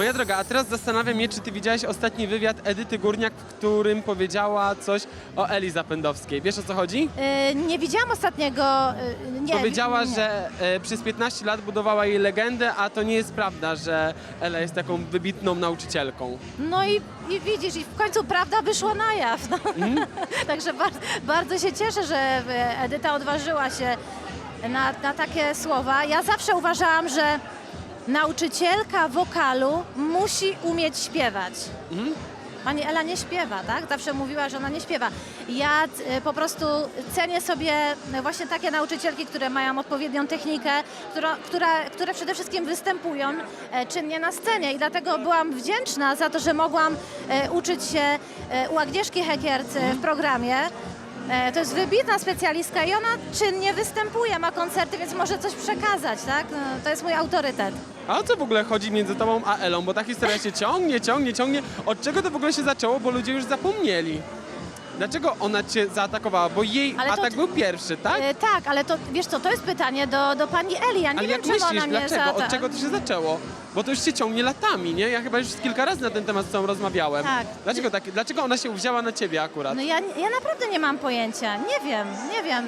Moja droga, a teraz zastanawiam się, czy ty widziałaś ostatni wywiad Edyty Górniak, w którym powiedziała coś o Eli Zapędowskiej. Wiesz o co chodzi? Y, nie widziałam ostatniego. y, nie, Powiedziała, nie. że e, przez 15 lat budowała jej legendę, a to nie jest prawda, że Ela jest taką wybitną nauczycielką. No i, i widzisz, i w końcu prawda wyszła na jaw. No. Mhm. Także bardzo, bardzo się cieszę, że e, Edyta odważyła się na, na takie słowa. Ja zawsze uważałam, że nauczycielka wokalu musi umieć śpiewać. Mhm. Pani Ela nie śpiewa, tak? Zawsze mówiła, że ona nie śpiewa. Ja e, po prostu cenię sobie e, właśnie takie nauczycielki, które mają odpowiednią technikę, która, która, które przede wszystkim występują e, czynnie na scenie i dlatego byłam wdzięczna za to, że mogłam e, uczyć się e, u Agnieszki Hekierc e, w programie. E, To jest wybitna specjalistka i ona czynnie występuje, ma koncerty, więc może coś przekazać, tak? No, To jest mój autorytet. A o co w ogóle chodzi między tobą a Elą? Bo ta historia się ciągnie, ciągnie, ciągnie. Od czego to w ogóle się zaczęło? Bo ludzie już zapomnieli. Dlaczego ona cię zaatakowała? Bo jej Ale to- atak był pierwszy, tak? E, tak, ale to wiesz co, to jest pytanie do, do pani Eli. Ja nie Ale wiem, jak czemu myślisz, ona mnie dlaczego? zaata- Od czego to się zaczęło? Bo to już się ciągnie latami, nie? Ja chyba już kilka razy na ten temat z tobą rozmawiałem. Tak. Dlaczego, tak, dlaczego ona się uwzięła na ciebie akurat? No ja, ja naprawdę nie mam pojęcia. Nie wiem, nie wiem.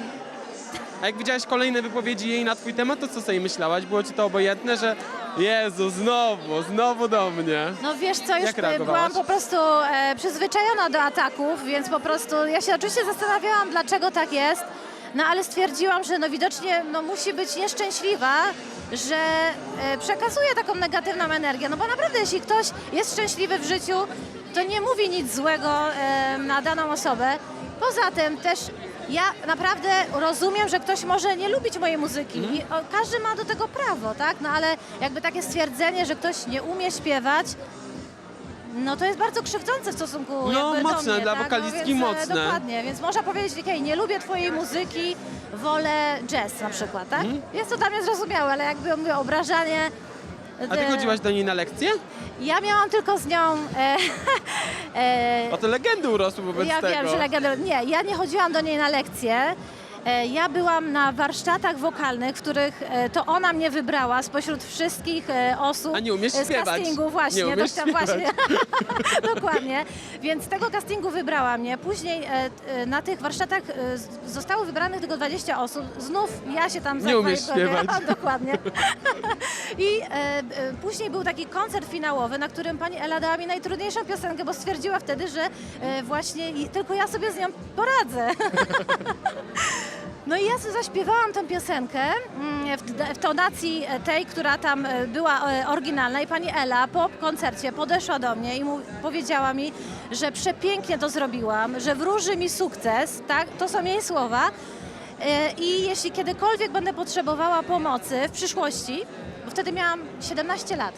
A jak widziałaś kolejne wypowiedzi jej na twój temat, to co sobie myślałaś? Było ci to obojętne, że Jezu, znowu, znowu do mnie. No wiesz co, już Jak reagowałaś? byłam po prostu e, przyzwyczajona do ataków, więc po prostu ja się oczywiście zastanawiałam, dlaczego tak jest. No ale stwierdziłam, że no widocznie no, musi być nieszczęśliwa, że e, przekazuje taką negatywną energię. No bo naprawdę, jeśli ktoś jest szczęśliwy w życiu, to nie mówi nic złego e, na daną osobę. Poza tym też ja naprawdę rozumiem, że ktoś może nie lubić mojej muzyki Mhm. i o, każdy ma do tego prawo, tak? No ale jakby takie stwierdzenie, że ktoś nie umie śpiewać, no to jest bardzo krzywdzące w stosunku No, jakby mocne, do mnie, dla tak? wokalistki no, więc, mocne. E, dokładnie, więc można powiedzieć, okej, nie lubię twojej muzyki, wolę jazz na przykład, tak? Jest to dla mnie zrozumiałe, ale jakby mówię, obrażanie... Mhm. A ty e, chodziłaś do niej na lekcje? Ja miałam tylko z nią... E, e, O to legendy urosły wobec ja tego. wiem, że legenda... Nie, ja nie chodziłam do niej na lekcje. E, Ja byłam na warsztatach wokalnych, w których e, to ona mnie wybrała spośród wszystkich e, osób A nie umiesz z śpiewać. castingu właśnie, Nie umiesz to śpiewać. właśnie. Dokładnie. Więc z tego castingu wybrała mnie. Później na tych warsztatach zostało wybranych tylko 20 osób. Znów ja się tam Nie umiesz zakwalifikowałam. śpiewać. Dokładnie. I później był taki koncert finałowy, na którym pani Ela dała mi najtrudniejszą piosenkę, bo stwierdziła wtedy, że właśnie tylko ja sobie z nią poradzę. Ja zaśpiewałam tę piosenkę mm, w, tonacji e, tej, która tam e, była e, oryginalna i pani Ela po koncercie podeszła do mnie i powiedziała mi, że przepięknie to zrobiłam, że wróży mi sukces, tak? To są jej słowa. I jeśli kiedykolwiek będę potrzebowała pomocy w przyszłości, bo wtedy miałam 17 lat,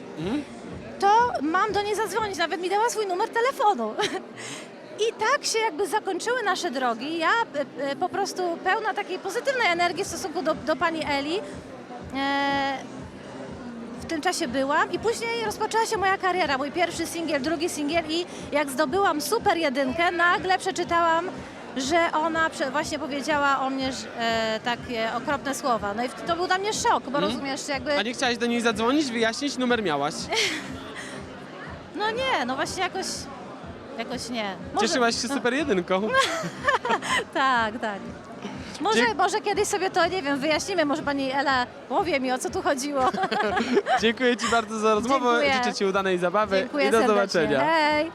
to mam do niej zadzwonić. Nawet mi dała swój numer telefonu. I tak się jakby zakończyły nasze drogi. Ja e, e, po prostu pełna takiej pozytywnej energii w stosunku do, do pani Eli. E, w tym czasie byłam i później rozpoczęła się moja kariera, mój pierwszy singiel, drugi singiel i jak zdobyłam super jedynkę, nagle przeczytałam, że ona właśnie powiedziała o mnie e, takie okropne słowa. No i to był dla mnie szok, bo rozumiesz, jakby... A nie chciałaś do niej zadzwonić, wyjaśnić? Numer miałaś. No nie, no właśnie jakoś... Jakoś nie. Może- Cieszyłaś się super jedynką. Tak, tak. Może, Dzie- może kiedyś sobie to, nie wiem, wyjaśnimy, może pani Ela powie mi, o co tu chodziło. Dziękuję Ci bardzo za rozmowę. Dziękuję. Życzę Ci udanej zabawy Dziękuję i do serdecznie. zobaczenia. Hej!